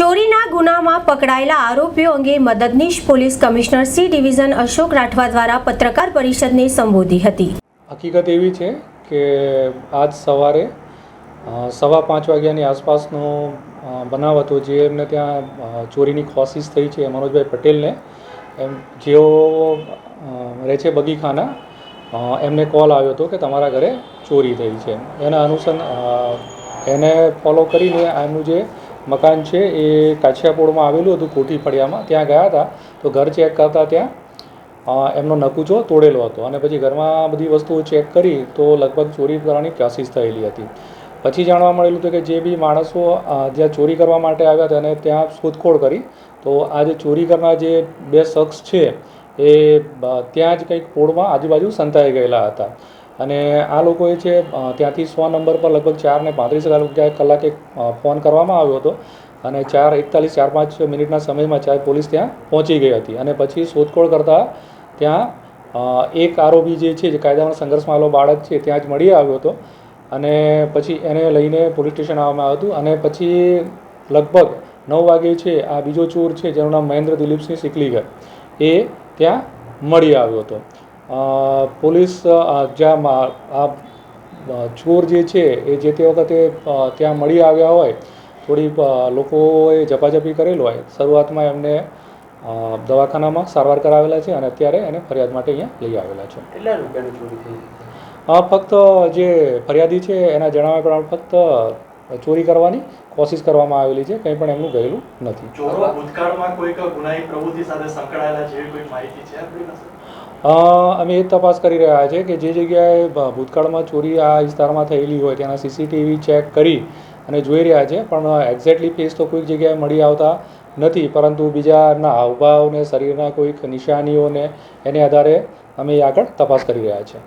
ચોરીના ગુનામાં પકડાયેલા આરોપીઓ અંગે મદદનીશ police commissioner C division Ashok Rathwa દ્વારા પત્રકાર પરિષદને સંબોધી હતી. હકીકત એવી છે કે આજ સવારે સવા પાંચ વાગ્યાની આસપાસનો બનાવ હતો જે એમને ત્યાં ચોરીની કોશિશ થઈ છે મનોજભાઈ પટેલને. એમ, જેઓ રહે છે બગીખાના એમને કોલ આવ્યો હતો કે તમારા ઘરે ચોરી થઈ છે એના અનુસંધ એને ફોલો કરીને એમનું જે મકાન છે, એ કાછિયાપોળમાં આવેલું હતું, કોઠી ફળિયામાં. ત્યાં ગયા હતા, તો ઘર ચેક કરતા ત્યાં એમનો નકુચો તોડેલો હતો. અને પછી ઘરમાં બધી વસ્તુઓ ચેક કરી, તો લગભગ ચોરી કરવાની કોશિશ થયેલી હતી. પછી જાણવા મળેલું હતું કે જે બી માણસો જ્યાં ચોરી કરવા માટે આવ્યા હતા અને ત્યાં શોધખોળ કરી. તો આ જે ચોરી કરનાર જે બે શખ્સ છે, એ ત્યાં જ કંઈક પોળમાં આજુબાજુ સંતાઈ ગયેલા હતા. અને આ લોકોએ છે ત્યાંથી સો નંબર પર લગભગ ચાર ને પાંત્રીસ કલાક ફોન કરવામાં આવ્યો હતો. અને ચાર એકતાલીસ, ચાર પાંચ મિનિટના સમયમાં ચાર પોલીસ ત્યાં પહોંચી ગઈ હતી. અને પછી શોધખોળ કરતાં ત્યાં એક આરોપી જે છે, જે કાયદામાં સંઘર્ષમાં આવેલો બાળક છે, ત્યાં જ મળી આવ્યો હતો. અને પછી એને લઈને પોલીસ સ્ટેશન આવવામાં આવ્યું હતું. અને પછી લગભગ નવ વાગે છે, આ બીજો ચોર છે, જેનું નામ મહેન્દ્ર દિલીપસિંહ સિકલીગર, એ ત્યાં મળી આવ્યો હતો. પોલીસ જ્યાં આ ચોર જે છે એ જે તે વખતે ત્યાં મળી આવ્યા હોય થોડી લોકોએ ઝપાઝપી કરેલ હોય શરૂઆતમાં એમને દવાખાનામાં સારવાર કરાવેલા છે અને અત્યારે એને ફરિયાદ માટે અહીંયા લઈ આવેલા છે. કેટલા રૂપિયાની ચોરી થઈ ફક્ત જે ફરિયાદી છે એના જણાવ્યા પ્રમાણે ફક્ત ચોરી કરવાની કોશિશ કરવામાં આવેલી છે કંઈ પણ એમનું ગયેલું નથી. ચોરો ભૂતકાળમાં કોઈક ગુનાહી પ્રવૃત્તિ સાથે સંકળાયેલા જેવી કોઈ માહિતી છે આપણી પાસે? અમે એ તપાસ કરી રહ્યા છીએ કે જે જગ્યાએ ભૂતકાળમાં ચોરી આ વિસ્તારમાં થયેલી હોય ત્યાંના સીસીટીવી ચેક કરી અને જોઈ રહ્યા છે, પણ એક્ઝેક્ટલી ફેસ તો કોઈક જગ્યાએ મળી આવતા નથી, પરંતુ બીજાના હાવભાવને, શરીરના કોઈક નિશાનીઓને, એને આધારે અમે આગળ તપાસ કરી રહ્યા છીએ